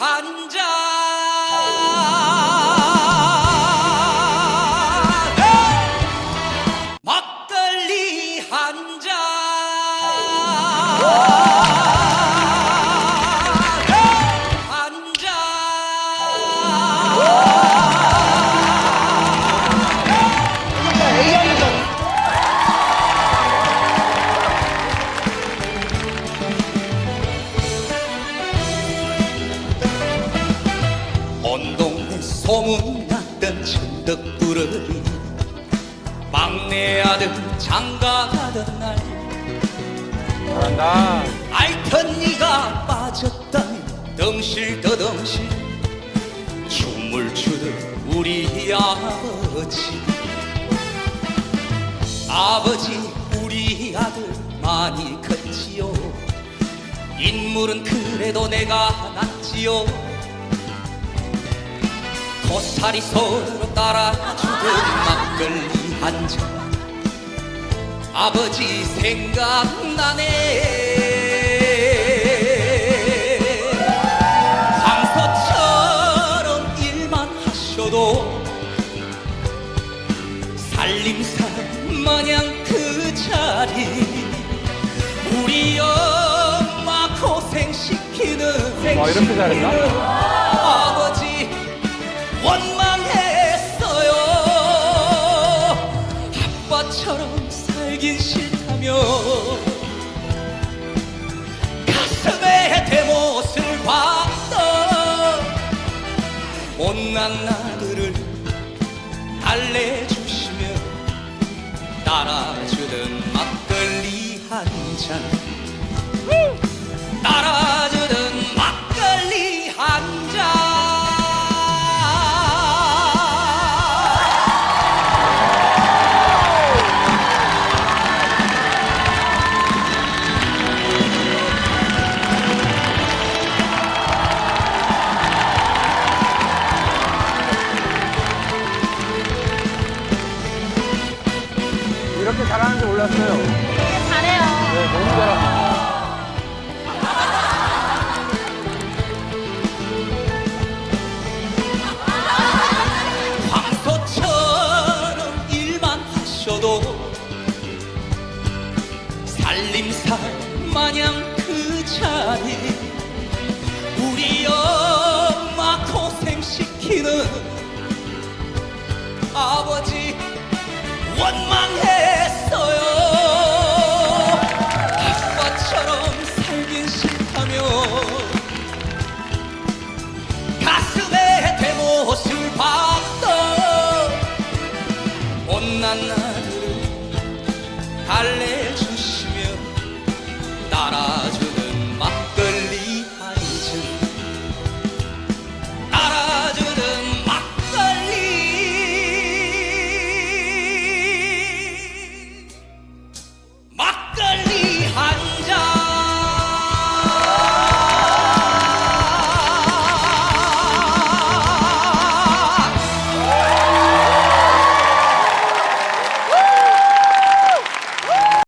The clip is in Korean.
한잔 소문났던 천덕꾸러기 막내 아들 장가가던 날. 잘한다 알던 니가 빠졌다니 덩실더덩실 춤을 추던 우리 아버지. 아버지 우리 아들 많이 컸지요. 인물은 그래도 내가 낫지요. 고사리 손으로 따라주던 막걸리 한잔 아버지 생각나네. 황소처럼 일만 하셔도 살림살 마냥 그 자리. 우리 엄마 고생시키는 와, 이렇게 잘했나? 싫다며 가슴에 대못을 박던 못난 아들을 달래주시며 따라주던 막걸리 한잔. 따라 이렇게 잘하는 줄 몰랐어요. 잘해요. 네, 너무 일만 하셔도 살림살 마냥 그 자리 우리 엄마 고생시키는 아버지 원망해 Sahara.